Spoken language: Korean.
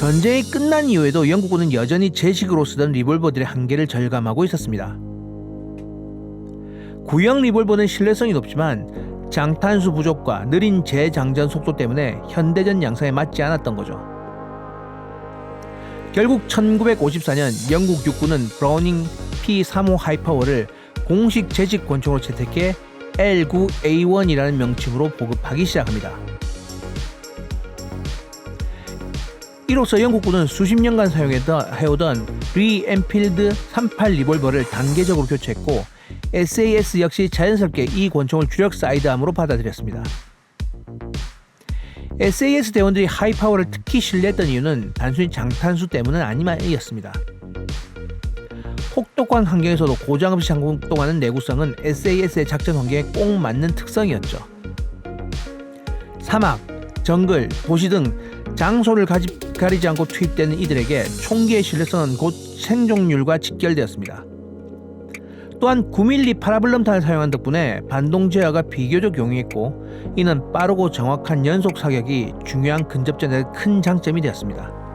전쟁이 끝난 이후에도 영국군은 여전히 제식으로 쓰던 리볼버들의 한계를 절감하고 있었습니다. 구형 리볼버는 신뢰성이 높지만 장탄수 부족과 느린 재장전 속도 때문에 현대전 양상에 맞지 않았던 거죠. 결국 1954년 영국 육군은 브라우닝 P35 하이파워를 공식 재직 권총으로 채택해 L9A1이라는 명칭으로 보급하기 시작합니다. 이로써 영국군은 수십 년간 사용해오던 리 엔필드 38 리볼버를 단계적으로 교체했고 SAS 역시 자연스럽게 이 권총을 주력 사이드암으로 받아들였습니다. SAS 대원들이 하이파워를 특히 신뢰했던 이유는 단순히 장탄수 때문은 아니었습니다. 혹독한 환경에서도 고장없이 작동하는 내구성은 SAS의 작전 환경에 꼭 맞는 특성이었죠. 사막, 정글, 도시 등 장소를 가지, 가리지 않고 투입되는 이들에게 총기의 신뢰성은 곧 생존율과 직결되었습니다. 또한 9mm 파라블럼탄을 사용한 덕분에 반동 제어가 비교적 용이했고 이는 빠르고 정확한 연속 사격이 중요한 근접전에 큰 장점이 되었습니다.